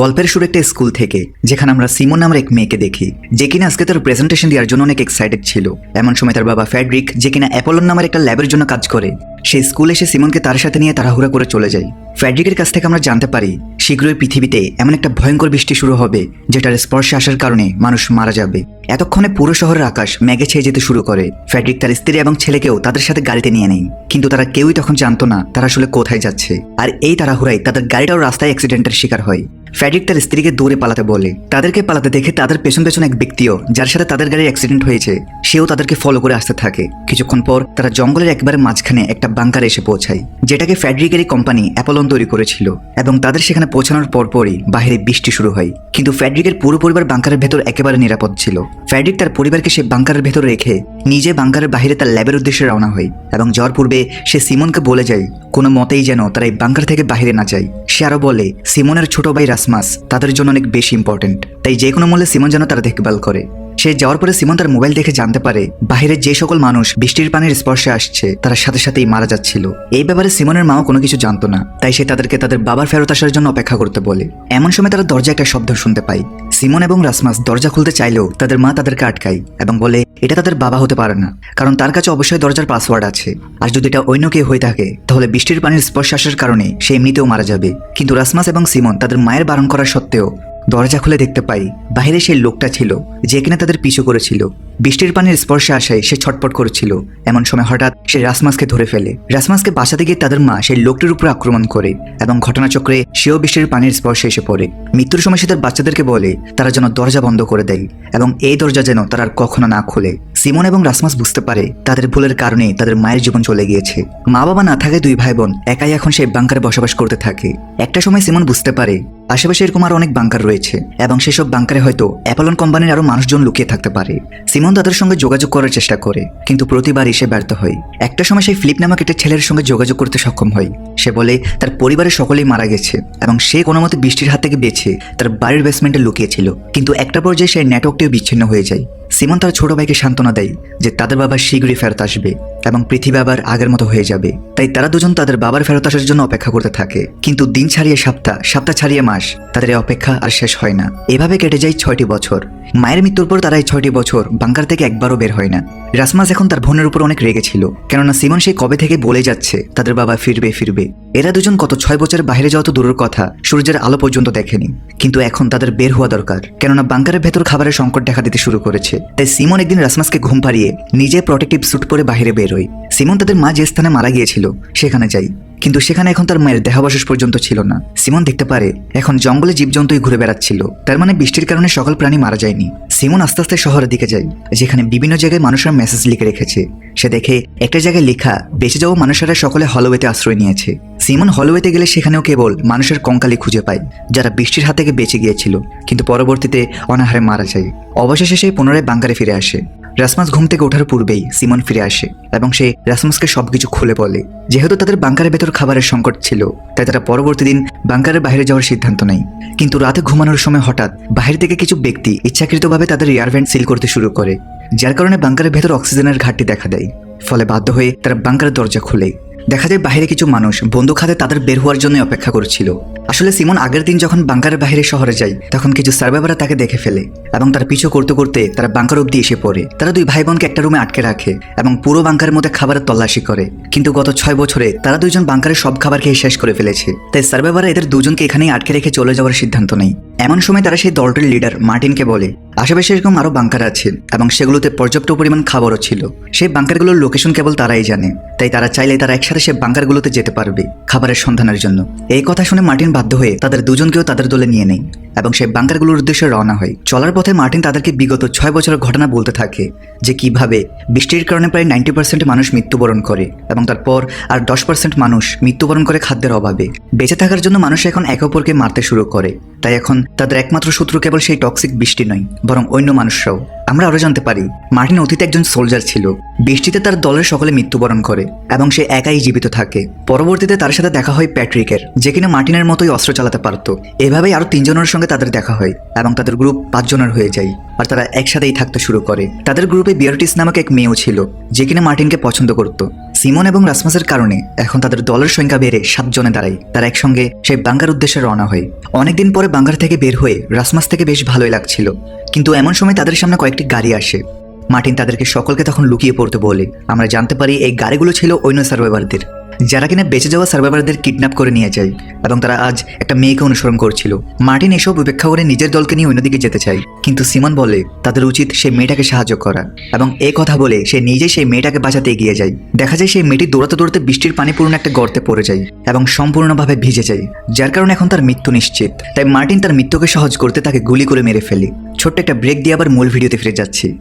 গল্পের শুরু একটা স্কুল থেকে, যেখানে আমরা সিমন নামের এক মেয়েকে দেখি, যে কিনা আজকে তার প্রেজেন্টেশন দেওয়ার জন্য অনেক এক্সাইটেড ছিল। এমন সময় তার বাবা ফ্যাড্রিক, যে কিনা অ্যাপোলন নামের একটা ল্যাবের জন্য কাজ করে সেই স্কুলে এসে সিমনকে তার সাথে নিয়ে তাড়াহুড়া করে চলে যায়। ফ্যাড্রিকের কাছ থেকে আমরা জানতে পারি, শীঘ্রই পৃথিবীতে এমন একটা ভয়ঙ্কর বৃষ্টি শুরু হবে, যেটার স্পর্শে আসার কারণে মানুষ মারা যাবে। এতক্ষণে পুরো শহরের আকাশ মেঘে ছেয়ে যেতে শুরু করে। ফ্যাড্রিক তার স্ত্রী এবং ছেলেকেও তাদের সাথে গাড়িতে নিয়ে নেয়। কিন্তু তারা কেউই তখন জানতো না তারা আসলে কোথায় যাচ্ছে। আর এই তাড়াহুড়াই তাদের গাড়িটাও রাস্তায় অ্যাক্সিডেন্টের শিকার হয়। ফ্যাডরিক তার স্ত্রীকে দৌড়ে পালাতে বলে। তাদেরকে পালাতে দেখে তাদের পেছন পেছন এক ব্যক্তিও, যার সাথে তাদের গাড়ির অ্যাক্সিডেন্ট হয়েছে, সেও তাদেরকে ফলো করে আসতে থাকে। কিছুক্ষণ পর তারা জঙ্গলের একবারে মাঝখানে একটা বাংকারে এসে পৌঁছায়, যেটাকে ফ্যাডরিকেরই কোম্পানি অ্যাপলন তৈরি করেছিল। এবং তাদের সেখানে পৌঁছানোর পরপরই বাইরে বৃষ্টি শুরু হয়। কিন্তু ফ্যাডরিকের পুরো পরিবার বাংকারের ভেতর একেবারে নিরাপদ ছিল। ফ্যাডরিক তার পরিবারকে সে বাংকারের ভেতর রেখে নিজে বাংকারের বাইরে তার ল্যাবের উদ্দেশ্যে রওনা হয়। এবং যাওয়ার পূর্বে সে সিমনকে বলে যায়, কোনো মতেই যেন তারা এই বাংকার থেকে বাইরে না যায়। সে আরও বলে, সিমনের ছোট ভাই রাসমাস তাদের জন্য অনেক বেশি ইম্পর্টেন্ট তাই যে কোনো মূল্যে সিমন যেন তারা দেখভাল করে। সে যাওয়ার পরে সিমন তার মোবাইল দেখে জানতে পারে বাহিরে যে সকল মানুষ বৃষ্টির পানির স্পর্শে আসছে, তারা সাথে সাথেই মারা যাচ্ছিল। এই ব্যাপারে সিমনের মাও কোনো কিছু জানতো না, তাই সে তাদেরকে তাদের বাবার ফেরত আসার জন্য অপেক্ষা করতে বলে। এমন সময় তারা দরজা একটা শব্দ শুনতে পায়। সিমন এবং রাসমাস দরজা খুলতে চাইলেও তাদের মা তাদেরকে আটকায় এবং বলে, এটা তাদের বাবা হতে পারে না, কারণ তার কাছে অবশ্যই দরজার পাসওয়ার্ড আছে। আর যদি এটা অন্য কেউ হয়ে থাকে, তাহলে বৃষ্টির পানির স্পর্শ আসার কারণে সে এমনিতেও মারা যাবে। কিন্তু রাসমাস এবং সিমন তাদের মায়ের বারণ করা সত্ত্বেও দরজা খুলে দেখতে পাই বাইরে সেই লোকটা ছিল, যে কিনা তাদের পিছু করেছিল। বৃষ্টির পানির স্পর্শে আসায় সে ছটপট করেছিল। এমন সময় হঠাৎ সে রাসমাসকে ধরে ফেলে। রাসমাসকে বাঁচাতে গিয়ে তাদের মা সেই লোকটির উপর আক্রমণ করে এবং ঘটনাচক্রে সেও বৃষ্টির পানির স্পর্শে এসে পড়ে। মৃত্যুর সময় সে তার বাচ্চাদেরকে বলে, তারা যেন দরজা বন্ধ করে দেয় এবং এই দরজা যেন তারা কখনো না খোলে। সিমন এবং রাসমাস বুঝতে পারে তাদের ভুলের কারণে তাদের মায়ের জীবন চলে গিয়েছে। মা বাবা না থাকে দুই ভাই বোন একাই এখন সেই বাংকারে বসবাস করতে থাকে। একটা সময় সিমন বুঝতে পারে আশেপাশে এরকম আরও অনেক বাংকার রয়েছে এবং সেসব বাংকারে হয়তো অ্যাপলন কোম্পানির আরও মানুষজন লুকিয়ে থাকতে পারে। সিমন তাদের সঙ্গে যোগাযোগ করার চেষ্টা করে, কিন্তু প্রতিবার সে ব্যর্থ হয়। একটা সময় সেই ফ্লিপ নামক একটা ছেলের সঙ্গে যোগাযোগ করতে সক্ষম হয়। সে বলে, তার পরিবারের সকলেই মারা গেছে, এবং সে কোনো মতে বৃষ্টির হাত থেকে বেছে তার বাড়ির বেসমেন্টে লুকিয়েছিল। কিন্তু একটা পর্যায়ে সেই নেটওয়ার্কটিও বিচ্ছিন্ন হয়ে যায়। সিমন তার ছোট ভাইকে সান্ত্বনা দেয় যে তাদের বাবা শীঘ্রই ফেরত আসবে এবং পৃথিবী আবার আগের মতো হয়ে যাবে। তাই তারা দুজন তাদের বাবার ফেরত আসার জন্য অপেক্ষা করতে থাকে। কিন্তু দিন ছাড়িয়ে সপ্তাহ সপ্তাহ ছাড়িয়ে মাস, তাদের এই অপেক্ষা আর শেষ হয় না। এভাবে কেটে যায় ছয়টি বছর। মায়ের মৃত্যুর পর তারা এই ছয়টি বছর বাংকার থেকে একবারও বের হয় না। রাসমাস এখন তার বোনের উপর অনেক রেগেছিল কেননা সিমন সেই কবে থেকে বলে যাচ্ছে তাদের বাবা ফিরবে ফিরবে। এরা দুজন কত ছয় বছর বাইরে যাওয়া তো দূরের কথা, সূর্যের আলো পর্যন্ত দেখেনি। কিন্তু এখন তাদের বের হওয়া দরকার, কেননা বাংকারের ভেতর খাবারের সংকট দেখা দিতে শুরু করেছে। তাই সিমন একদিন রাসমাসকে ঘুম পাড়িয়ে নিজে প্রোটেক্টিভ স্যুট পরে বাইরে বের হয় সিমন তাদের মা যে স্থানে মারা গিয়েছিল, সেখানে যাই। কিন্তু সেখানে এখন তার মায়ের দেহাবশেষ পর্যন্ত ছিল না। সিমন দেখতে পারে, এখন জঙ্গলে জীবজন্তুই ঘুরে বেড়াচ্ছিল। তার মানে বৃষ্টির কারণে সকল প্রাণী মারা যায়নি। সিমন আস্তে আস্তে শহরের দিকে যায়, যেখানে বিভিন্ন জায়গায় মানুষের মেসেজ লিখে রেখেছে। সে দেখে একটা জায়গায় লেখা, বেঁচে যাওয়া মানুষেরা সকলে হলওয়েতে আশ্রয় নিয়েছে। সিমন হলওয়েতে গেলে সেখানেও কেবল মানুষের কঙ্কালি খুঁজে পায়, যারা বৃষ্টির হাত থেকে বেঁচে গিয়েছিল, কিন্তু পরবর্তীতে অনাহারে মারা যায়। অবশেষে সে পুনরায় বাঙ্কারে ফিরে আসে। রাসমাস ঘুম থেকে ওঠার পূর্বেই সিমন ফিরে আসে এবং সে রাসমাসকে সবকিছু খুলে বলে। যেহেতু তাদের বাংকারের ভেতর খাবারের সংকট ছিল, তাই তারা পরবর্তী দিন বাংকারের বাইরে যাওয়ার সিদ্ধান্ত নেয়। কিন্তু রাতে ঘুমানোর সময় হঠাৎ বাহির থেকে কিছু ব্যক্তি ইচ্ছাকৃতভাবে তাদের এয়ারভেন্ট সিল করতে শুরু করে, যার কারণে বাংকারের ভেতর অক্সিজেনের ঘাটতি দেখা দেয়। ফলে বাধ্য হয়ে তারা বাংকারের দরজা খুলে। দেখা যায় বাইরে কিছু মানুষ বন্দুক হাতে তাদের বের হওয়ার জন্য অপেক্ষা করছিল। আসলে সিমন আগের দিন যখন বাংকারের বাইরে শহরে যায়, তখন কিছু সার্ভাইভাররা তাকে দেখে ফেলে এবং তার পিছু করতে করতে তারা বাংকার অব্দি এসে পড়ে। তারা দুই ভাই বোনকে একটা রুমে আটকে রাখে এবং পুরো বাংকারের মধ্যে খাবারের তল্লাশি করে। কিন্তু গত ছয় বছরে তারা দুজন বাংকারের সব খাবার খেয়ে শেষ করে ফেলেছে। তাই সার্ভাইভাররা এদের দুজনকে এখানেই আটকে রেখে চলে যাওয়ার সিদ্ধান্ত নেয়। এমন সময় তারা সেই দলটির লিডার মার্টিনকে বলে, আশেপাশে এরকম আরও বাংকার আছে এবং সেগুলোতে পর্যাপ্ত পরিমাণ খাবারও ছিল। সেই বাংকারগুলোর লোকেশন কেবল তারাই জানে, তাই তারা চাইলে তারা একসাথে সে বাংকারগুলোতে যেতে পারবে খাবারের সন্ধানের জন্য। এই কথা শুনে মার্টিন বাধ্য হয়ে তাদের দুজনকেও তাদের দলে নিয়ে নেয় এবং সেই বাংকারগুলোর উদ্দেশ্যে রওনা হয়। চলার পথে মার্টিন তাদেরকে বিগত ছয় বছরের ঘটনা বলতে থাকে যে কীভাবে বৃষ্টির কারণে প্রায় নাইনটি পার্সেন্ট মানুষ মৃত্যুবরণ করে এবং তারপর আর দশ পার্সেন্ট মানুষ মৃত্যুবরণ করে খাদ্যের অভাবে। বেঁচে থাকার জন্য মানুষ এখন একে অপরকে মারতে শুরু করে। তাই এখন তাদের একমাত্র শত্রু কেবল সেই টক্সিক বৃষ্টি নয়, বরং অন্য মানুষরাও। আমরা আরও জানতে পারি, মার্টিন অতীতে একজন সোলজার ছিল। বৃষ্টিতে তার দলের সকলে মৃত্যুবরণ করে এবং সে একাই জীবিত থাকে। পরবর্তীতে তার সাথে দেখা হয় প্যাট্রিকের, যে কিনা মার্টিনের মতোই অস্ত্র চালাতে পারত। এভাবেই আরও তিনজনের সঙ্গে তাদের দেখা হয় এবং তাদের গ্রুপ পাঁচজনের হয়ে যায়, আর তারা একসাথেই থাকতে শুরু করে। তাদের গ্রুপে বিয়ারটিস নামক এক মেয়েও ছিল, যে কিনা মার্টিনকে পছন্দ করত। সিমন এবং রাসমাসের কারণে এখন তাদের দলের সংখ্যা বেড়ে সাতজনে দাঁড়ায়। তারা একসঙ্গে সেই বাঙ্গার উদ্দেশ্যে রওনা হয়। অনেকদিন পরে বাঙ্গার থেকে বের হয়ে রাসমাস থেকে বেশ ভালোই লাগছিল। কিন্তু এমন সময় তাদের সামনে কয়েকটি গাড়ি আসে। মার্টিন তাদেরকে সকলকে তখন লুকিয়ে পড়তে বলে। আমরা জানতে পারি এই গাড়িগুলো ছিল অন্য সার্ভাইভারদের। যারা কিনা বেঁচে যাওয়া সার্ভাইভারদের কিডন্যাপ করে নিয়ে যায় এবং তারা আজ একটা মেয়েকে অনুসরণ করছিল। মার্টিন এসব উপেক্ষা করে নিজের দলকে নিয়ে অন্যদিকে যেতে চায়। কিন্তু সিমন বলে, তাদের উচিত সেই মেয়েটাকে সাহায্য করা। এবং এই কথা বলে সে নিজেই সেই মেয়েটাকে বাঁচাতে এগিয়ে যায়। দেখা যায় সেই মেয়েটি দৌড়াতে দৌড়াতে বৃষ্টির পানিপূর্ণ একটা গর্তে পড়ে যায় এবং সম্পূর্ণভাবে ভিজে যায়, যার কারণে এখন তার মৃত্যু নিশ্চিত। তাই মার্টিন তার মৃত্যুকে সহজ করতে তাকে গুলি করে মেরে ফেলে। ছোট্ট একটা ব্রেক দিয়ে আবার মূল ভিডিওতে ফিরে যাচ্ছি।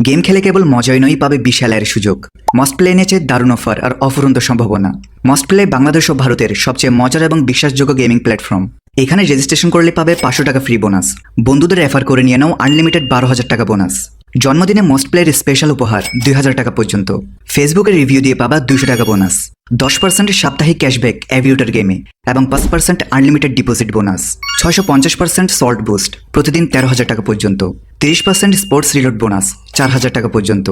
গেম খেলে কেবল মজাই নয়, পাবে বিশাল এর সুযোগ। মসপ্লে এনেছে দারুণ অফার আর অফুরন্ত সম্ভাবনা। মসপ্লে বাংলাদেশ ও ভারতের সবচেয়ে মজার এবং বিশ্বাসযোগ্য গেমিং প্ল্যাটফর্ম। এখানে রেজিস্ট্রেশন করলে পাবে পাঁচশো টাকা ফ্রি বোনাস। বন্ধুদের রেফার করে নিয়ে নাও আনলিমিটেড বারো হাজার টাকা বোনাস। জন্মদিনে মস্ট প্লেয়ের স্পেশাল উপহার দুই হাজার টাকা পর্যন্ত। ফেসবুকে রিভিউ দিয়ে পাবা দুইশো টাকা বোনাস দশ পার্সেন্টের সাপ্তাহিক ক্যাশব্যাক অ্যাভিউটার গেমে এবং পাঁচ পার্সেন্ট আনলিমিটেড ডিপোজিট বোনাস ছয়শো পঞ্চাশ পার্সেন্ট সল্ট বুস্ট প্রতিদিন তেরো হাজার টাকা পর্যন্ত, তিরিশ পার্সেন্ট স্পোর্টস রিলোড বোনাস চার হাজার টাকা পর্যন্ত।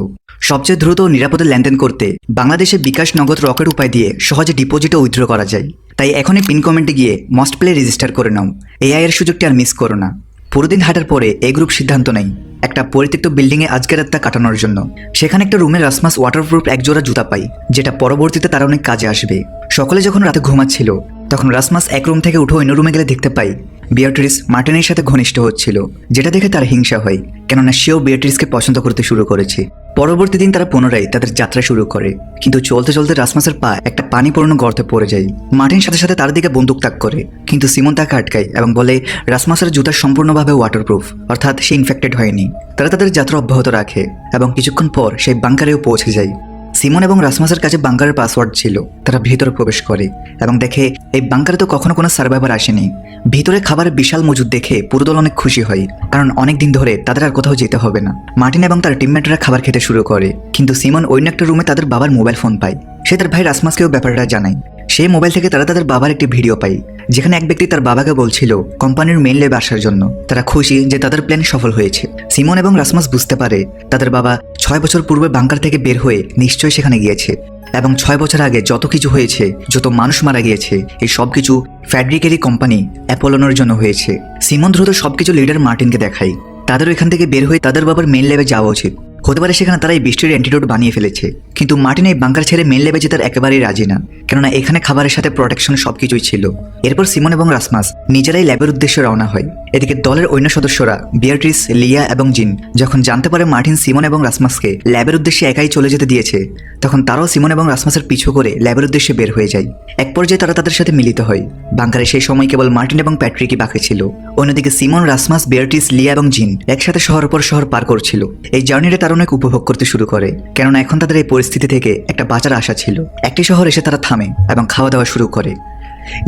সবচেয়ে দ্রুত ও নিরাপদে লেনদেন করতে বাংলাদেশে বিকাশ নগদ রকেট উপায় দিয়ে সহজে ডিপোজিট ও উইথড্র করা যায়। তাই এখনই পিন কমেন্টে গিয়ে মস্ট প্লে রেজিস্টার করে নাও। এআই এর সুযোগটি আর মিস করো না। পুরোদিন হাঁটার পরে এ গ্রুপ সিদ্ধান্ত নেই। একটা পরিত্যক্ত বিল্ডিংয়ে আজকের রাতটা কাটানোর জন্য। সেখানে একটা রুমে রাসমাস ওয়াটারপ্রুফ একজোড়া জুতা পাই, যেটা পরবর্তীতে তার অনেক কাজে আসবে। সকালে যখন রাতে ঘুমাচ্ছিল, তখন রাসমাস এক রুম থেকে উঠে অন্য রুমে গেলে দেখতে পাই, বিয়াট্রিস মার্টিনের সাথে ঘনিষ্ঠ হচ্ছিল, যেটা দেখে তার হিংসা হয়, কেননা সেও বিয়াট্রিসকে পছন্দ করতে শুরু করেছে। পরবর্তী দিন তারা পুনরায় তাদের যাত্রা শুরু করে। কিন্তু চলতে চলতে রাসমাসের পা একটা পানি পানিপূর্ণ গর্তে পড়ে যায়। মার্টিন সাথে সাথে তার দিকে বন্দুক তাক করে। কিন্তু সিমন তাকে আটকায় এবং বলে রাসমাসের জুতা সম্পূর্ণভাবে ওয়াটারপ্রুফ অর্থাৎ সে ইনফেক্টেড হয়নি। তারা তাদের যাত্রা অব্যাহত রাখে এবং কিছুক্ষণ পর সেই বাংকারেও পৌঁছে যায়। সিমন এবং রাসমাসের কাছে বাংকারের পাসওয়ার্ড ছিল, তারা ভিতরে প্রবেশ করে এবং দেখে এই বাংকারে তো কখনো কোনো সার্ভাইভার আসেনি। ভিতরে খাবারের বিশাল মজুদ দেখে পুরোদল অনেক খুশি হয়, কারণ অনেক দিন ধরে তাদের আর কোথাও যেতে হবে না। মার্টিন এবং তার টিমমেটরা খাবার খেতে শুরু করে, কিন্তু সিমন অন্য একটা রুমে তাদের বাবার মোবাইল ফোন পায়। সে তার ভাই রাসমাসকেও ব্যাপারটা জানায়। সেই মোবাইল থেকে তারা তাদের বাবার একটি ভিডিও পায়, যেখানে এক ব্যক্তি তার বাবাকে বলছিল, কোম্পানির মেন লেবে আসার জন্য। তারা খুশি যে তাদের প্ল্যান সফল হয়েছে। সিমন এবং রাসমাস বুঝতে পারে, তাদের বাবা ছয় বছর পূর্বে বাংকার থেকে বের হয়ে নিশ্চয়ই সেখানে গিয়েছে এবং ছয় বছর আগে যত কিছু হয়েছে, যত মানুষ মারা গিয়েছে, এই সব কিছু ফ্যাড্রিকেরই কোম্পানি অ্যাপোলোনোর জন্য হয়েছে। সিমন দ্রুত সবকিছু লিডার মার্টিনকে দেখায়। তাদের এখান থেকে বের হয়ে তাদের বাবার মেন লেবে যাওয়া উচিত। হতে পারে সেখানে তারা এই বৃষ্টির অ্যান্টিডোট বানিয়ে ফেলেছে। কিন্তু মার্টিন এই বাংকার ছেড়ে মেন লেবে যেতে একেবারেই রাজি না। কেননা এখানে খাবারের সাথে প্রোটেকশন সবকিছুই ছিল। এরপর সিমন এবং রাসমাস নিজেরাই ল্যাবের উদ্দেশ্যে রওনা হয়। এদিকে দলের অন্য সদস্যরা বিয়াট্রিস, লিয়া এবং জিন যখন জানতে পারে মার্টিন সিমন এবং রাসমাসকে ল্যাবের উদ্দেশ্যে একাই চলে যেতে দিয়েছে, তখন তারাও সিমন এবং রাসমাসের পিছু করে ল্যাবের উদ্দেশ্যে বের হয়ে যায়। এক পর্যায়ে তারা তাদের সাথে মিলিত হয়। বাংকারে সেই সময় কেবল মার্টিন এবং প্যাট্রিকই বাকি ছিল। অন্যদিকে সিমন, রাসমাস, বেয়ার্টিস, লিয়া এবং জিন একসাথে শহর পর শহর পার করছিল। এই জার্নিটা তারা অনেক উপভোগ করতে শুরু করে, কেননা এখন তাদের এই পরিস্থিতি থেকে একটা বাঁচার আশা ছিল। একটি শহর এসে তারা থামে এবং খাওয়া দাওয়া শুরু করে।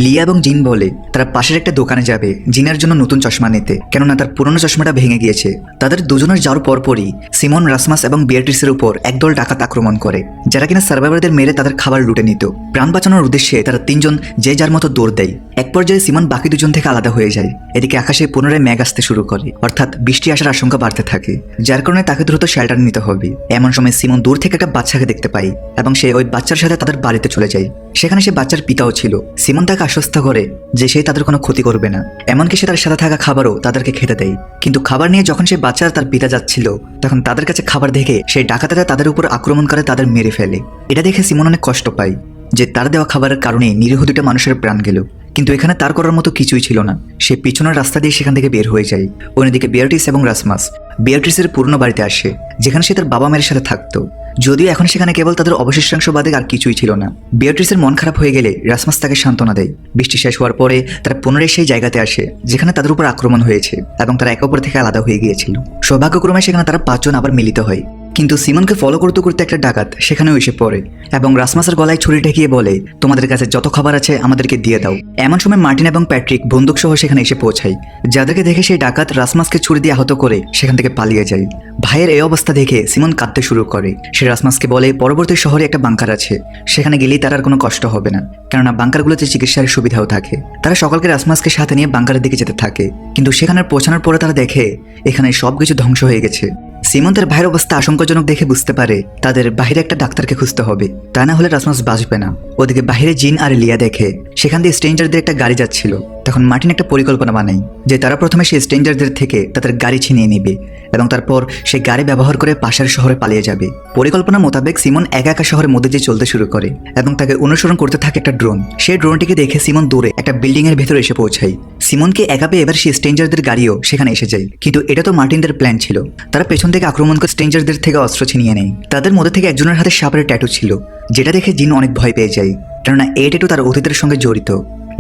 লিয়া এবং জিন বলে, তারা পাশের একটা দোকানে যাবে, জিনের জন্য নতুন চশমা নিতে। কেননা তার পুরনো চশমাটা ভেঙে গিয়েছে। তাদের দুজনের যাওয়ার পরপরই সিমন, রাসমাস এবং বিয়াট্রিসের উপর একদল ডাকাত আক্রমণ করে, যারা কিনা সার্ভাইভারদের মেরে তাদের খাবার লুটে নিত। প্রাণ বাঁচানোর উদ্দেশ্যে তারা তিনজন যে যার মতো দৌড় দেয়। এক পর্যায়ে সিমন বাকি দুজন থেকে আলাদা হয়ে যায়। এদিকে আকাশে পুনরায় ম্যাগ আসতে শুরু করে, অর্থাৎ বৃষ্টি আসার আশঙ্কা বাড়তে থাকে, যার কারণে তাকে দ্রুত শেল্টার নিতে হবে। এমন সময় সিমন দূর থেকে একটা বাচ্চাকে দেখতে পায়, এবং সে ওই বাচ্চার সাথে তাদের বাড়িতে চলে যায়। সেখানে সে বাচ্চার পিতাও ছিল। সিমন তাকে আশ্বস্ত করে যে সে তাদের কোনো ক্ষতি করবে না। এমনকি সে তার সাথে থাকা খাবারও তাদেরকে খেতে দেয়। কিন্তু খাবার নিয়ে যখন সে বাচ্চা তার পিতা যাচ্ছিল, তখন তাদের কাছে খাবার দেখে সেই ডাকাতেরা তাদের উপর আক্রমণ করে তাদের মেরে ফেলে। এটা দেখে সিমন অনেক কষ্ট পায় যে তার দেওয়া খাবারের কারণে নিরীহ দুটা মানুষের প্রাণ গেল। কিন্তু এখানে তার করার মতো কিছুই ছিল না। সে পিছনের রাস্তা দিয়ে সেখান থেকে বের হয়ে যায়। অন্যদিকে বিয়ার্টিস এবং রাসমাস বিয়ার্টিসের পুরনো বাড়িতে আসে, যেখানে সে তার বাবা মায়ের সাথে থাকতো। যদিও এখন সেখানে কেবল তাদের অবশিষ্টাংশ বাদে আর কিছুই ছিল না। বিয়ট্রিসের মন খারাপ হয়ে গেলে রাসমাস তাকে সান্ত্বনা দেয়। বৃষ্টি শেষ হওয়ার পরে তারা পুনরায় সেই জায়গাতে আসে, যেখানে তাদের উপর আক্রমণ হয়েছে এবং তারা একে অপর থেকে আলাদা হয়ে গিয়েছিল। সৌভাগ্যক্রমে সেখানে তারা পাঁচজন আবার মিলিত হয়। কিন্তু সিমনকে ফলো করতে করতে একটা ডাকাত সেখানেও এসে পড়ে এবং রাসমাসের গলায় ছুরি ঠেকিয়ে বলে, তোমাদের কাছে যত খাবার আছে আমাদেরকে দিয়ে দাও। এমন সময় মার্টিন এবং প্যাট্রিক বন্দুক সহ সেখানে এসে পৌঁছায়। যাদেরকে দেখে সেই ডাকাত রাসমাসকে ছুরি দিয়ে আহত করে সেখান থেকে পালিয়ে যায়। ভাইয়ের এই অবস্থা দেখে সিমন কাঁদতে শুরু করে। সে রাসমাসকে বলে, পরবর্তী শহরে একটা বাংকার আছে। সেখানে গেলেই তার আর কোনো কষ্ট হবে না। কেননা বাংকারগুলোতে চিকিৎসার সুবিধাও থাকে। তারা সকালকে রাসমাসকে সাথে নিয়ে বাংকারের দিকে যেতে থাকে। কিন্তু সেখানে পৌঁছানোর পরে তারা দেখে, এখানে সবকিছু ধ্বংস হয়ে গেছে। সিমন ভাইয়ের অবস্থা আশঙ্কাজনক দেখে বুঝতে পারে, তাদের বাহিরে একটা ডাক্তারকে খুঁজতে হবে। তা না হলে রাসমাস বাঁচবে না। ওদিকে বাহিরে জিন আর লিয়া দেখে, সেখান দিয়ে স্ট্রেঞ্জারদের একটা গাড়ি যাচ্ছিল। তখন মার্টিন একটা পরিকল্পনা বানায় যে তারা প্রথমে সেই স্ট্রেঞ্জারদের থেকে তাদের গাড়ি ছিনিয়ে নেবে এবং তারপর সেই গাড়ি ব্যবহার করে পাশের শহরে পালিয়ে যাবে। পরিকল্পনা মোতাবেক সিমন একা একা শহরের মধ্যে দিয়ে চলতে শুরু করে এবং তাকে অনুসরণ করতে থাকে একটা ড্রোন। সেই ড্রোনটিকে দেখে সিমন দূরে একটা বিল্ডিং এর ভেতরে এসে পৌঁছায়। সিমনকে একা পেয়ে এবার সেই স্ট্রেঞ্জারদের গাড়িও সেখানে এসে যায়। কিন্তু এটা তো মার্টিনদের প্ল্যান ছিল। তারা পেছন থেকে আক্রমণ করে স্ট্রেঞ্জারদের থেকে অস্ত্র ছিনিয়ে নেয়। তাদের মধ্যে থেকে একজনের হাতে সাপের ট্যাটু ছিল, যেটা দেখে জিন অনেক ভয় পেয়ে যায়। কেননা এই ট্যাটু তার অতীতের সঙ্গে জড়িত।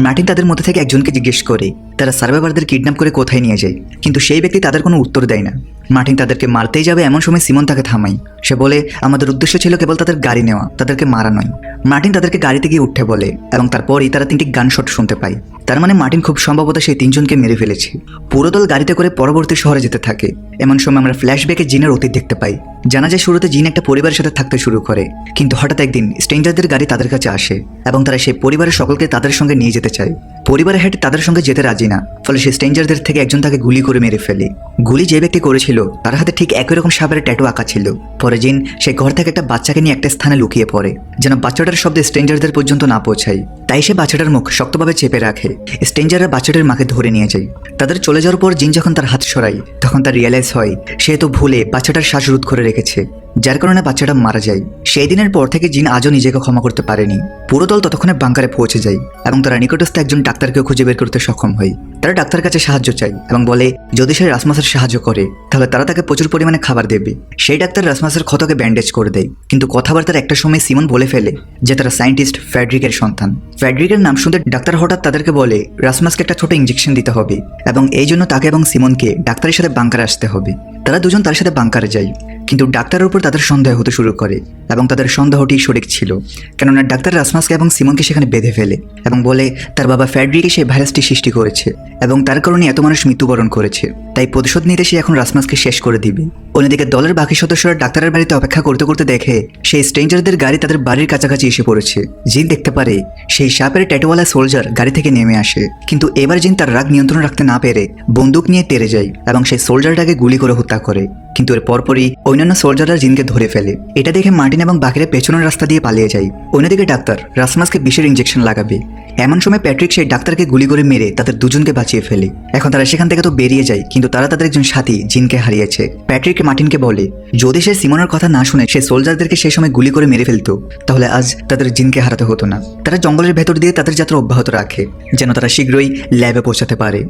মার্টিন তাদের মধ্যে থেকে একজনকে জিজ্ঞেস করে, তারা সার্ভাইভারদের কিডন্যাপ করে কোথায় নিয়ে যায়। কিন্তু সেই ব্যক্তি তাদের কোনো উত্তর দেয় না। মার্টিন তাদেরকে মারতেই যাবে এমন সময় সিমন তাকে থামাই সে বলে, আমাদের উদ্দেশ্য ছিল কেবল তাদের গাড়ি নেওয়া, তাদেরকে মারা নয়। মার্টিন তাদেরকে গাড়িতে গিয়ে উঠে বলে এবং তারপরই তারা তিনটি গান শট শুনতে পায়। তার মানে মার্টিন খুব সম্ভবত সেই তিনজনকে মেরে ফেলেছে। পুরো দল গাড়িতে করে পরবর্তী শহরে যেতে থাকে। এমন সময় আমরা ফ্ল্যাশব্যাকে জিনের অতীত দেখতে পাই। জানা যায় শুরুতে জিন একটা পরিবারের সাথে থাকতে শুরু করে। কিন্তু হঠাৎ একদিন স্ট্রেঞ্জারদের গাড়ি তাদের কাছে আসে এবং তারা সেই পরিবারের সকলকে তাদের সঙ্গে নিয়ে যেতে চায়। পরিবারের হেঁটে তাদের সঙ্গে যেতে রাজি না, ফলে সেই স্ট্রেঞ্জারদের থেকে একজন তাকে গুলি করে মেরে ফেলে। গুলি যে ব্যক্তি করেছিল, তার হাতে ঠিক একই রকম সাপের ট্যাটু আঁকা ছিল। পরে জিন সে ঘর থেকে একটা বাচ্চাকে নিয়ে একটা স্থানে লুকিয়ে পড়ে, যেন বাচ্চাটার শব্দে স্ট্রেঞ্জারদের পর্যন্ত না পৌঁছায়। তাই সে বাচ্চাটার মুখ শক্তভাবে চেপে রাখে। স্ট্রেঞ্জাররা বাচ্চাটার মাকে ধরে নিয়ে যায়। তাদের চলে যাওয়ার পর জিন যখন তার হাত সরায়, তখন তার রিয়েলাইজ হয়, সে তো ভুলে বাচ্চাটার শ্বাস রোধ করে রেখেছে, যার কারণে বাচ্চাটা মারা যায়। সেই দিনের পর থেকে জিন আজও নিজেকে ক্ষমা করতে পারেনি। পুরো দল ততক্ষণে বাঙ্কারে পৌঁছে যায় এবং তারা নিকটস্থ একজন ডাক্তারকে খুঁজে বের করতে সক্ষম হয়। তারা ডাক্তার কাছে সাহায্য চায় এবং বলে, যদি সে রাসমাসের সাহায্য করে, তাহলে তারা তাকে প্রচুর পরিমাণে খাবার দেবে। সেই ডাক্তার রাসমাসের ক্ষতকে ব্যান্ডেজ করে দেয়। কিন্তু কথাবার্তার একটা সময় সিমন বলে ফেলে যে তারা সায়েন্টিস্ট ফ্যাড্রিকের সন্তান। ফ্যাড্রিকের নাম শুনতে ডাক্তার হঠাৎ তাদেরকে বলে রাসমাসকে একটা ছোট ইঞ্জেকশন দিতে হবে এবং এই জন্য তাকে এবং সিমনকে ডাক্তারের সাথে বাংকারে আসতে হবে। তারা দুজন তার সাথে বাংকারে যায়। কিন্তু ডাক্তারের উপর তাদের সন্দেহ হতে শুরু করে এবং তাদের সন্দেহটি সঠিক ছিল। কেননা ডাক্তার রাসমাসকে এবং সিমনকে সেখানে বেঁধে ফেলে এবং বলে, তার বাবা ফ্যাড্রিকে সেই ভাইরাসটি সৃষ্টি করেছে। এবং তার কারণে এত মানুষ মৃত্যুবরণ করেছে। তাই প্রতিশোধ নিতে সে এখন রাসমাসকে শেষ করে দিবে। অন্যদিকে দলের বাকি সদস্যরা ডাক্তারের বাড়িতে অপেক্ষা করতে করতে দেখে সেই স্ট্রেঞ্জারদের গাড়ি তাদের বাড়ির কাছাকাছি এসে পড়েছে। জিন দেখতে পারে সেই সাপের ট্যাটোওয়ালা সোলজার গাড়ি থেকে নেমে আসে। কিন্তু এবার জিন তার রাগ নিয়ন্ত্রণ রাখতে না পেরে বন্দুক নিয়ে তেরে যায় এবং সেই সোলজারটাকে গুলি করে হত্যা করে। কিন্তু এর পরপরই অন্যান্য সোলজাররা জিনকে ধরে ফেলে। এটা দেখে মার্টিন এবং বাকিরা পেছনের রাস্তা দিয়ে পালিয়ে যায়। অন্যদিকে ডাক্তার রাসমাসকে বিষের ইঞ্জেকশন লাগাবে। এমন সময় প্যাট্রিক সেই ডাক্তারকে গুলি করে মেরে তাদের দুজনকে বাঁচিয়ে ফেলে। এখন তারা সেখান থেকে তো বেরিয়ে যায়, কিন্তু তারা তাদের একজন সাথী, জিনকে হারিয়েছে। প্যাট্রিক মার্টিনকে বলে, যদি সে সিমনের কথা না শুনে সে সোলজারদেরকে সেই সময় গুলি করে মেরে ফেলতো, তাহলে আজ তাদের জিনকে হারাতে হতো না। তারা জঙ্গলের ভেতর দিয়ে তাদের যাত্রা অব্যাহত রাখে, যেন তারা শীঘ্রই ল্যাবে পৌঁছাতে পারে।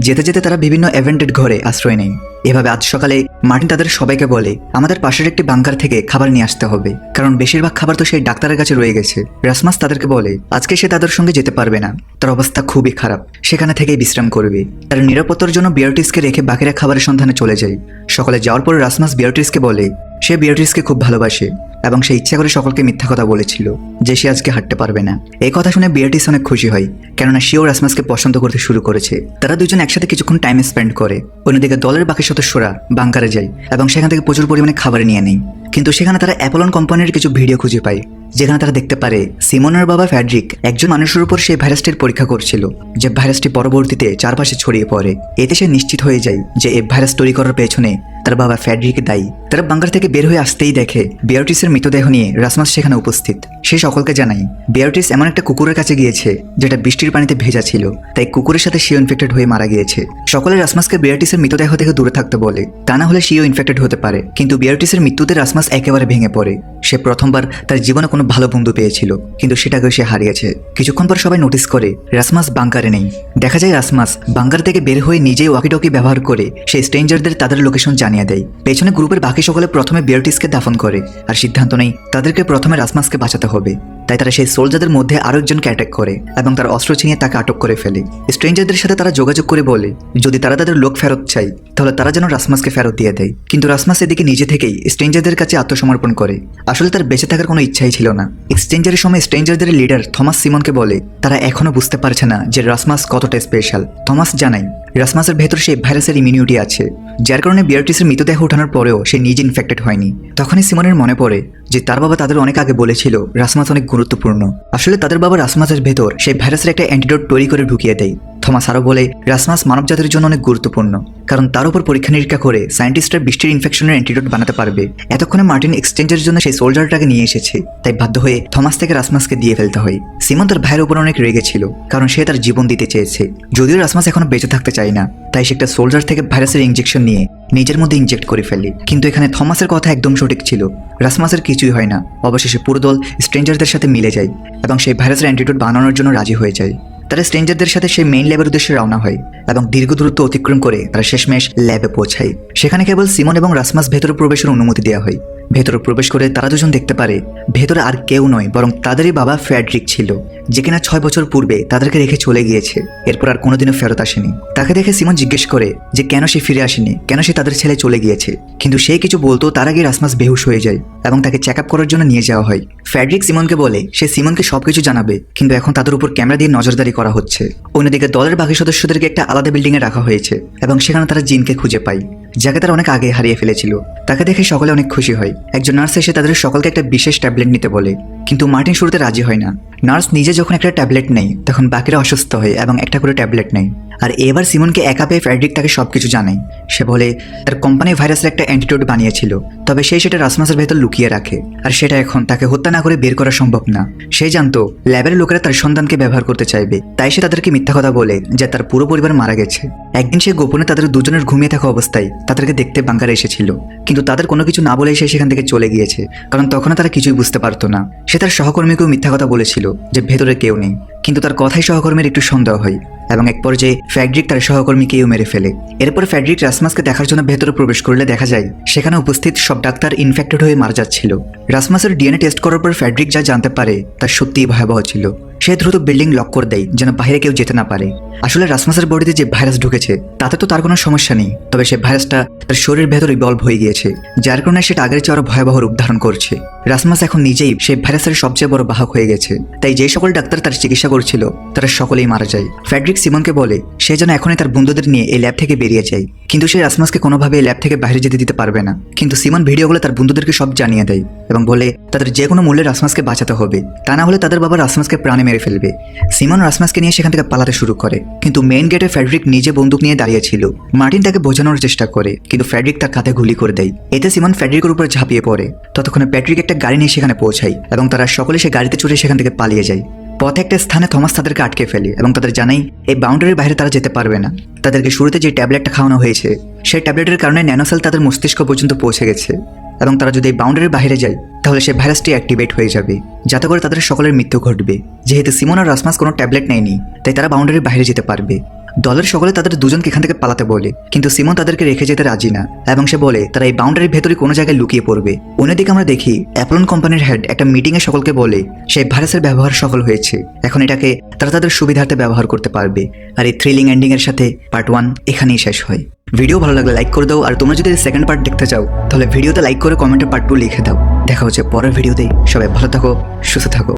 যেতে যেতে তারা বিভিন্ন এভেন্টেড ঘরে আশ্রয় নেয়। এভাবে আজ সকালে মার্টিন তাদের সবাইকে বলে, আমাদের পাশের একটি বাংকার থেকে খাবার নিয়ে আসতে হবে। কারণ বেশিরভাগ খাবার তো সেই ডাক্তারের কাছে রয়ে গেছে। রাসমাস তাদেরকে বলে, আজকে সে তাদের সঙ্গে যেতে পারবে না। তার অবস্থা খুবই খারাপ। সেখানে থেকেই বিশ্রাম করবে। তার নিরাপত্তার জন্য বিয়ারটিসকে রেখে বাকিরা খাবারের সন্ধানে চলে যায়। সকালে যাওয়ার পর রাসমাস বিয়ারটিসকে বলে সে বিয়ারটিসকে খুব ভালোবাসে এবং সে ইচ্ছা করে সকলকে মিথ্যা কথা বলেছিল যে সে আজকে হাঁটতে পারবে না। এই কথা শুনে বিয়ারটিস অনেক খুশি হয়, কেননা সেও রাসমাসকে পছন্দ করতে শুরু করেছে। তারা দুজন একসাথে কিছুক্ষণ টাইম স্পেন্ড করে। অন্যদিকে দলের বাকি সদস্যরা বাংকারে যায় এবং সেখান থেকে প্রচুর পরিমাণে খাবার নিয়ে নেয়। কিন্তু সেখানে তারা অ্যাপলন কোম্পানির কিছু ভিডিও খুঁজে পায়। যেখানে তারা দেখতে পারে সিমনের বাবা ফ্যাড্রিক একজন মানুষের উপর সেই ভাইরাসটির পরীক্ষা করছিল, যে ভাইরাসটি পরবর্তীতে চারপাশে ছড়িয়ে পড়ে। এতে সে নিশ্চিত হয়ে যায় যে এই ভাইরাস তৈরি করার পেছনে তার বাবা ফ্যাড্রিক দায়ী। তারা বাংকার থেকে বের হয়ে আসতেই দেখে বিয়ারটিসের মৃতদেহ নিয়ে রাসমাস সেখানে উপস্থিত। সে সকলকে জানাই বিয়ারটিস এমন একটা কুকুরের কাছে গিয়েছে, যেটা বৃষ্টির পানিতে ভেজা ছিল, তাই কুকুরের সাথে সিও ইনফেক্টেড হয়ে মারা গিয়েছে। সকলে রাসমাসকে বিয়ারটিসের মৃতদেহ থেকে দূরে থাকতে বলে। তা না হলে সিও ইনফেক্টেড হতে পারে, কিন্তু বিয়ারটিসের মৃত্যুতে রাসমাস একেবারে ভেঙে পড়ে। সে প্রথমবার তার জীবনে কোনো ভালো বন্ধু পেয়েছিল, কিন্তু সেটাকে সে হারিয়েছে। কিছুক্ষণ পর সবাই নোটিস করে, রাসমাস বাংকারে নেই। দেখা যায় রাসমাস বাংকার থেকে বের হয়ে নিজেই ওয়াকিটকি ব্যবহার করে সেই স্ট্রেঞ্জারদের তাদের লোকেশন জানিয়ে দেয়। পেছনে গ্রুপের বাকি সকলে প্রথমে বিয়ারটিসকে দাফন করে, আর সিদ্ধান্ত নেই তাদেরকে প্রথমে রাসমাসকে বাঁচাতে হবে। তাই তারা সেই সোলজারদের মধ্যে আরও একজনকে অ্যাটাক করে এবং তার অস্ত্র ছিনিয়ে তাকে আটক করে ফেলে। স্ট্রেঞ্জারদের সাথে তারা যোগাযোগ করে বলে, যদি তারা তাদের লোক ফেরত চাই তাহলে তারা যেন রাসমাসকে ফেরত দিয়ে দেয়। কিন্তু রাসমাস এদিকে নিজে থেকেই স্ট্রেঞ্জারদের কাছে আত্মসমর্পণ করে। আসলে তার বেঁচে থাকার কোনো ইচ্ছাই ছিল না। এক্সচেঞ্জারের সময় স্ট্রেঞ্জারদের লিডার থমাস সিমনকে বলে, তারা এখনও বুঝতে পারছে না যে রাসমাস কতটা স্পেশাল থমাস জানাই রাসমাসের ভেতর সেই ভাইরাসের ইমিউনিটি আছে, যার কারণে বিয়ারটিসের মৃতদেহ ওঠানোর পরেও সে নিজে ইনফেক্টেড হয়নি। তখনই সিমনের মনে পড়ে যে তার বাবা তাদের অনেক আগে বলেছিল, রাসমাস অনেক গুরুত্বপূর্ণ। আসলে তাদের বাবা রাসমাসের ভেতর সেই ভাইরাসের একটা অ্যান্টিডোট তৈরি করে ঢুকিয়ে দেয়। থমাস আরও বলে, রাসমাস মানবজাতির জন্য অনেক গুরুত্বপূর্ণ, কারণ তার উপর পরীক্ষা নিরীক্ষা করে সায়েন্টিস্টরা বৃষ্টির ইনফেকশনের অ্যান্টিডোট বানাতে পারবে। এতক্ষণে মার্টিন এক্সচেঞ্জের জন্য সেই সোলজারটাকে নিয়ে এসেছে, তাই বাধ্য হয়ে থমাস থেকে রাসমাসকে দিয়ে ফেলতে হয়। সিমন তার ভাইয়ের উপর অনেক রেগে ছিল, কারণ সে তার জীবন দিতে চেয়েছে। যদিও রাসমাস এখনও বেঁচে থাকতে চায় না, তাই সে একটা সোলজার থেকে ভাইরাসের ইঞ্জেকশন নিয়ে নিজের মধ্যে ইনজেক্ট করে ফেলে। কিন্তু এখানে থমাসের কথা একদম সঠিক ছিল। রাসমাসের কিছুই হয় না। অবশেষে পুরো দল স্ট্রেঞ্জারদের সাথে মিলে যায় এবং সেই ভাইরাসের অ্যান্টিডোট বানানোর জন্য রাজি হয়ে যায়। তারা স্ট্রেঞ্জারদের সাথে সেই মেইন ল্যাবের উদ্দেশ্যে রওনা হয় এবং দীর্ঘ দূরত্ব অতিক্রম করে তারা শেষমেশ ল্যাবে পৌঁছায়। সেখানে কেবল সিমন এবং রাসমাস ভেতরে প্রবেশের অনুমতি দেওয়া হয়। ভেতরে প্রবেশ করে তারা দুজন দেখতে পারে, ভেতরে আর কেউ নয়, বরং তাদেরই বাবা ফ্যাডরিক ছিল, যে কিনা ছয় বছর পূর্বে তাদেরকে রেখে চলে গিয়েছে। এরপর আর কোনোদিনও ফেরত আসেনি। তাকে দেখে সিমন জিজ্ঞেস করে যে কেন সে ফিরে আসেনি, কেন সে তাদের ছেলে চলে গিয়েছে। কিন্তু সে কিছু বলতো তার আগে রাসমাস বেহুশ হয়ে যায় এবং তাকে চেক আপ করার জন্য নিয়ে যাওয়া হয়। ফ্যাডরিক সিমনকে বলে, সে সিমনকে সবকিছু জানাবে, কিন্তু এখন তাদের উপর ক্যামেরা দিয়ে নজরদারি করা হচ্ছে। অন্যদিকে দলের বাকি সদস্যদেরকে একটা আলাদা বিল্ডিংয়ে রাখা হয়েছে, এবং সেখানে তারা জিনকে খুঁজে পায়, যাকে তারা অনেক আগে হারিয়ে ফেলেছিল। তাকে দেখে সকলে অনেক খুশি হয়। একজন নার্স এসে তাদের সকলকে একটা বিশেষ ট্যাবলেট নিতে বলে। কিন্তু মার্টিন শুরুতে রাজি হয় না। নার্স নিজে যখন একটা ট্যাবলেট নেয়, তখন বাকিরা অসুস্থ হয় এবং একটা করে ট্যাবলেট নেয়। আর এবার সিমনকে একা পেয়ে ফ্যাডরিক তাকে সবকিছু জানায়। সে বলে, তার কোম্পানি ভাইরাসের একটা অ্যান্টিটিউড বানিয়েছিল, তবে সে সেটা রাসমাসের ভেতর লুকিয়ে রাখে। আর সেটা এখন তাকে হত্যা না করে বের করা সম্ভব না। সে জানতো, ল্যাবের লোকেরা তার সন্তানকে ব্যবহার করতে চাইবে। তাই সে তাদেরকে মিথ্যা কথা বলে যে তার পুরো পরিবার মারা গেছে। একদিন সে গোপনে তাদের দুজনের ঘুমিয়ে থাকা অবস্থায় তাদেরকে দেখতে বাঙ্কারে এসেছিল। কিন্তু তাদের কোনো কিছু না বলে সে সেখান থেকে চলে গিয়েছে, কারণ তখনও তারা কিছুই বুঝতে পারতো না। সে তার সহকর্মীকেও মিথ্যা কথা বলেছিল যে ভেতরে কেউ নেই। কিন্তু তার কথাই সহকর্মীর একটু সন্দেহ হয় এবং এক পর্যায়ে ফ্যাড্রিক তার সহকর্মীকেও মেরে ফেলে। এরপর ফ্যাড্রিক রাসমাসকে দেখার জন্য ভেতরে প্রবেশ করলে দেখা যায়, সেখানে উপস্থিত সব ডাক্তার ইনফেক্টেড হয়ে মারা যাচ্ছিল। রাসমাসের ডিএনএ টেস্ট করার পর ফ্যাড্রিক যা জানতে পারে তা সত্যিই ভয়াবহ ছিল। সে দ্রুত বিল্ডিং লক করে দেয়, যেন বাইরে কেউ যেতে না পারে। আসলে রাসমাসের বডিতে যে ভাইরাস ঢুকেছে, তাতে তো তার কোনো সমস্যা নেই। তবে সে ভাইরাসটা তার শরীরের ভেতরে ইভলভ হয়ে গিয়েছে, যার কারণে সেটা আগের চেয়ে আরও ভয়াবহ রূপ ধারণ করছে। রাসমাস এখন নিজেই সেই ভাইরাসের সবচেয়ে বড় বাহক হয়ে গেছে। তাই যে সকল ডাক্তার তার চিকিৎসা করছিল, তারা সকলেই মারা যায়। ফ্যাডরিক সিমনকে বলে, সে যেন এখনই তার বন্ধুদের নিয়ে এই ল্যাব থেকে বেরিয়ে যায়। কিন্তু সে রাসমাসকে কোনোভাবে ল্যাব থেকে বাইরে যেতে দিতে পারবে না। কিন্তু সিমন ভিডিওগুলো তার বন্ধুদেরকে সব জানিয়ে দেয় এবং বলে, তাদের যে কোনো মূল্যে রাসমাসকে বাঁচাতে হবে। তা না হলে তাদের বাবা রাসমাসকে প্রাণে মেরে ফেলবে। সিমন রাসমাসকে নিয়ে সেখান থেকে পালাতে শুরু করে। কিন্তু মেইন গেটে ফ্যাড্রিক নিজে বন্দুক নিয়ে দাঁড়িয়েছিল মার্টিন তাকে বোঝানোর চেষ্টা করে, কিন্তু ফ্যাডরিক তার কাঁধে গুলি করে দেয়। এতে সিমন ফ্যাড্রিকের উপর ঝাঁপিয়ে পড়ে। ততক্ষণে প্যাট্রিক একটা গাড়ি নিয়ে সেখানে পৌঁছায় এবং তারা সকলে সে গাড়িতে চড়ে সেখান থেকে পালিয়ে যায়। পথে একটা স্থানে থমাস তাদেরকে আটকে ফেলে এবং তাদের জানাই, এই বাউন্ডারির বাইরে তারা যেতে পারবে না। তাদেরকে শুরুতে যে ট্যাবলেটটা খাওয়ানো হয়েছে, সেই ট্যাবলেটের কারণে ন্যানোসেল তাদের মস্তিষ্ক পর্যন্ত পৌঁছে গেছে। এবং তারা যদি এই বাউন্ডারির বাইরে যায়, তাহলে সেই ভাইরাসটি অ্যাক্টিভেট হয়ে যাবে। যাতে করে তাদের সকলের মৃত্যু ঘটবে। যেহেতু সিমন আর রাসমাস কোনো ট্যাবলেট নেয়নি, তাই তারা বাউন্ডারির বাইরে যেতে পারবে। দলের সকলে তাদের দুজনকে এখান থেকে পালাতে বলে, কিন্তু সিমন তাদেরকে রেখে যেতে রাজি না, এবং সে বলে, তারা এই বাউন্ডারির ভেতরে কোনো জায়গায় লুকিয়ে পড়বে। অন্যদিকে আমরা দেখি অ্যাপলন কোম্পানির হেড একটা মিটিংয়ে সকলকে বলে, সেই ভাইরাসের ব্যবহার সফল হয়েছে। এখন এটাকে তারা তাদের সুবিধার্থে ব্যবহার করতে পারবে। আর এই থ্রিলিং এন্ডিং এর সাথে পার্ট ওয়ান এখানেই শেষ হয়। ভিডিও ভালো লাগলে লাইক করে দাও, আর তোমরা যদি সেকেন্ড পার্ট দেখতে চাও, তাহলে ভিডিওতে লাইক করে কমেন্টে পার্ট টু লিখে দাও। দেখা হচ্ছে পরের ভিডিওতে সবাই ভালো থাকো, সুস্থ থাকো।